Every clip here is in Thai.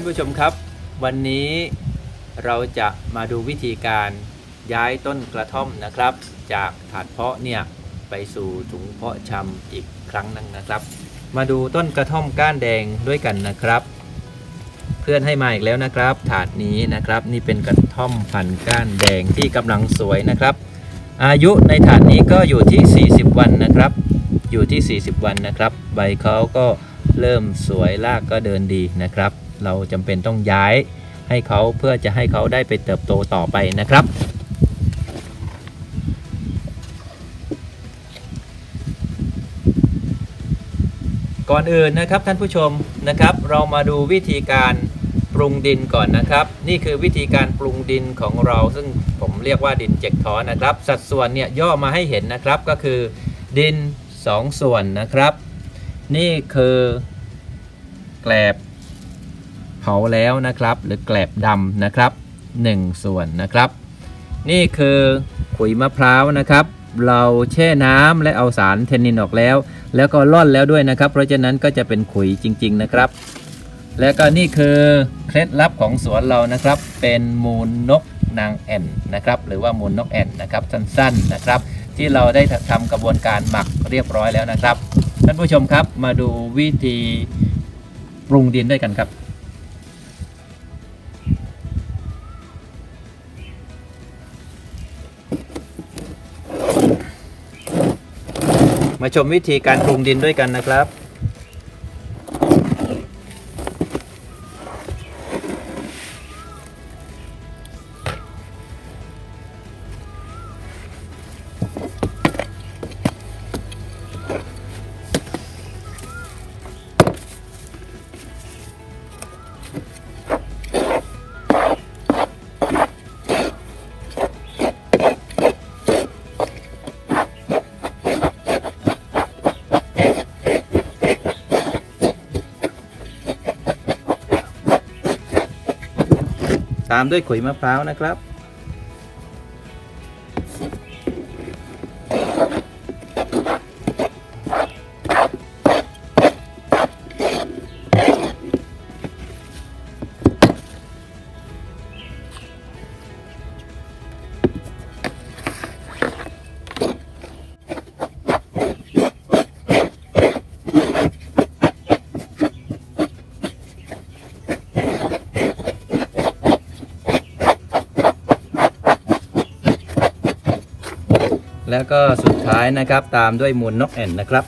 านผู้ชมครับ วันนี้เราจะมาดูวิธีการย้ายต้นกระท่อมนะครับ จากถาดเพาะเนี่ยไปสู่ถุงเพาะชำอีกครั้งหนึงนะครับ มาดูต้นกระท่อมก้านแดงด้วยกันนะครับ เพื่อนให้มาอีกแล้วนะครับ ถาดนี้นะครับ นี่เป็นกระท่อมพันธุ์ก้านแดงที่กำลังสวยนะครับ อายุในถาดนี้ก็อยู่ที่ 40 วันนะครับ อยู่ที่ 40 วันนะครับ ใบเขาก็เริ่มสวยรากก็เดินดีนะครับ เราจำเป็นต้องย้ายให้เขาเพื่อจะให้เขาได้ไปเติบโตต่อไปนะครับ ก่อนอื่นนะครับท่านผู้ชมนะครับ เรามาดูวิธีการปรุงดินก่อนนะครับ นี่คือวิธีการปรุงดินของเรา ซึ่งผมเรียกว่าดินเจ็กท้อนะครับ สัดส่วนเนี่ยย่อมาให้เห็นนะครับก็คือดิน 2 ส่วนนะครับ นี่คือแกลบ เผาแล้วนะครับ หรือแกลบดำนะครับ 1 ส่วนนะครับ นี่คือขุยมะพร้าวนะครับ เราแช่น้ำและเอาสารเทนนินออกแล้ว แล้วก็ร่อนแล้วด้วยนะครับ เพราะฉะนั้นก็จะเป็นขุยจริง ๆนะครับ และก็นี่คือเคล็ดลับของสวนเรานะครับ เป็นมูลนกนางแอ่นนะครับ หรือว่ามูลนกแอ่นนะครับสั้นๆนะครับ ที่เราได้ทำกระบวนการหมักเรียบร้อยแล้วนะครับท่านผู้ชมครับมาดูวิธีปรุงดินด้วยกันครับ มาชมวิธีการปรุงดินด้วยกันนะครับ ตามด้วยขุยมะพร้าวนะครับ แล้วก็สุดท้ายนะครับตามด้วยมูลนกแอ่นนะครับ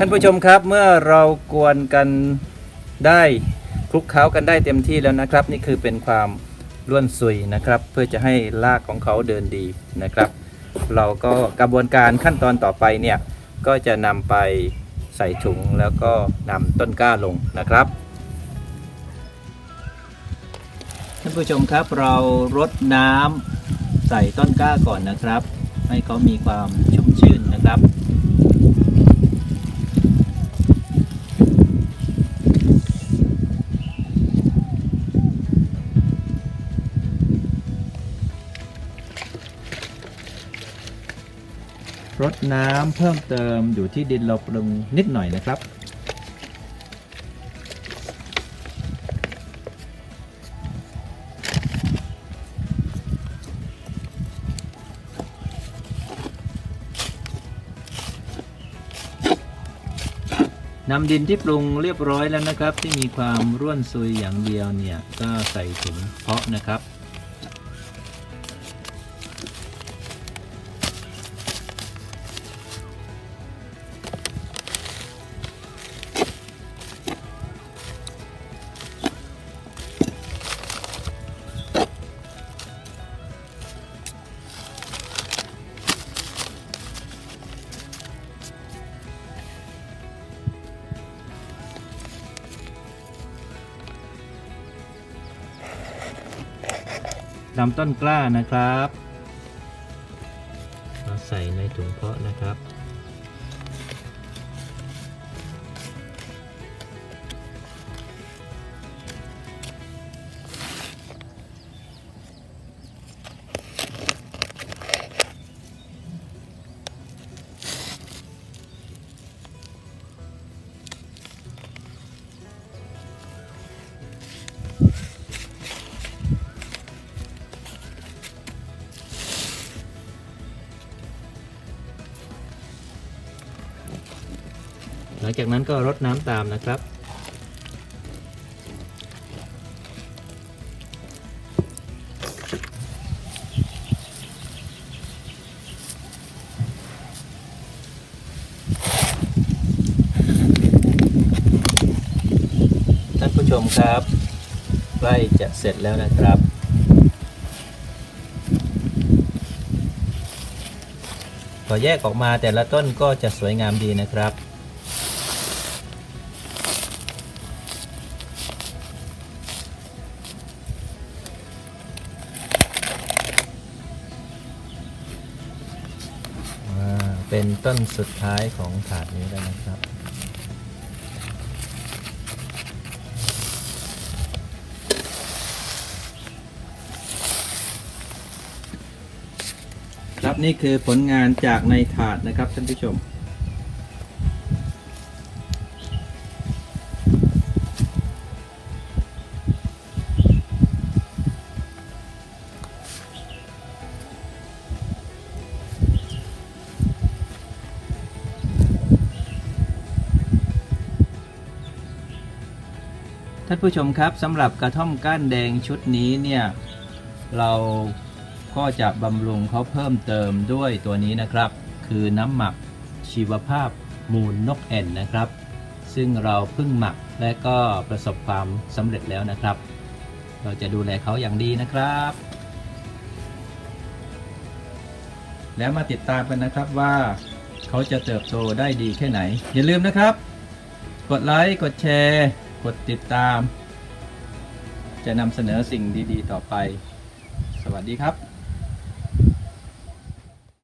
ท่านผู้ชมครับเมื่อเรากวนกันได้คลุกเคล้ากันได้เต็มที่แล้วนะครับ นี่คือเป็นความร่วนซุยนะครับ เพื่อจะให้รากของเขาเดินดีนะครับ เราก็กระบวนการขั้นตอนต่อไปเนี่ยก็จะนำไปใส่ถุงแล้วก็นำต้นกล้าลงนะครับท่านผู้ชมครับเรารดน้ำใส่ต้นกล้าก่อนนะครับ ให้เขามีความชุ่มชื่นนะครับ รดน้ำเพิ่มเติมอยู่ที่ดินเราปรุงนิดหน่อยนะครับ นำดินที่ปรุงเรียบร้อยแล้วนะครับ ที่มีความร่วนซุยอย่างเดียวเนี่ย ก็ใส่ถุงเพาะนะครับ ลำต้นกล้านะครับ หลังจากนั้นก็รดน้ำตามนะครับ ท่านผู้ชมครับใกล้จะเสร็จแล้วนะครับพอแยกออกมาแต่ละต้นก็จะสวยงามดีนะครับ เป็นต้นสุดท้ายของถาดนี้แล้วนะครับ ครับนี่คือผลงานจากในถาดนะครับท่านผู้ชม ท่านผู้ชมครับสำหรับกระท่อมก้านแดงชุดนี้เนี่ยเราก็จะบำรุงเขาเพิ่มเติมด้วยตัวนี้นะครับ คือน้ำหมักชีวภาพมูลนกแอ่นนะครับ ซึ่งเราเพิ่งหมักและก็ประสบความสำเร็จแล้วนะครับ เราจะดูแลเขาอย่างดีนะครับ แล้วมาติดตามกันนะครับว่าเขาจะเติบโตได้ดีแค่ไหน อย่าลืมนะครับ กดไลค์กดแชร์ กดติดตาม จะนำเสนอสิ่งดี ๆ ต่อไป สวัสดีครับ